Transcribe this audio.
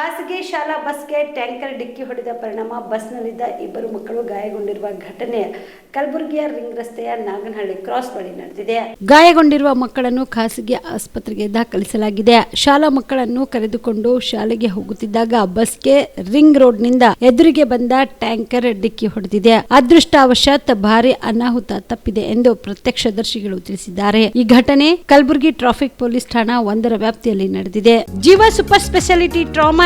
ಖಾಸಗಿ ಶಾಲಾ ಬಸ್ಗೆ ಟ್ಯಾಂಕರ್ ಡಿಕ್ಕಿ ಹೊಡೆದ ಪರಿಣಾಮ, ಬಸ್ನಲ್ಲಿದ್ದ ಇಬ್ಬರು ಮಕ್ಕಳು ಗಾಯಗೊಂಡಿರುವ ಘಟನೆ ಕಲಬುರಗಿಯ ರಿಂಗ್ ರಸ್ತೆಯ ನಾಗನಹಳ್ಳಿ ಕ್ರಾಸ್ ಬಳಿ ನಡೆದಿದೆ. ಗಾಯಗೊಂಡಿರುವ ಮಕ್ಕಳನ್ನು ಖಾಸಗಿ ಆಸ್ಪತ್ರೆಗೆ ದಾಖಲಿಸಲಾಗಿದೆ. ಶಾಲಾ ಮಕ್ಕಳನ್ನು ಕರೆದುಕೊಂಡು ಶಾಲೆಗೆ ಹೋಗುತ್ತಿದ್ದಾಗ ಬಸ್ಗೆ ರಿಂಗ್ ರೋಡ್ನಿಂದ ಎದುರಿಗೆ ಬಂದ ಟ್ಯಾಂಕರ್ ಡಿಕ್ಕಿ ಹೊಡೆದಿದೆ. ಅದೃಷ್ಟವಶಾತ್ ಭಾರಿ ಅನಾಹುತ ತಪ್ಪಿದೆ ಎಂದು ಪ್ರತ್ಯಕ್ಷದರ್ಶಿಗಳು ತಿಳಿಸಿದ್ದಾರೆ. ಈ ಘಟನೆ ಕಲಬುರಗಿ ಟ್ರಾಫಿಕ್ ಪೊಲೀಸ್ ಠಾಣಾ ಒಂದರ ವ್ಯಾಪ್ತಿಯಲ್ಲಿ ನಡೆದಿದೆ. Jeeva super speciality trauma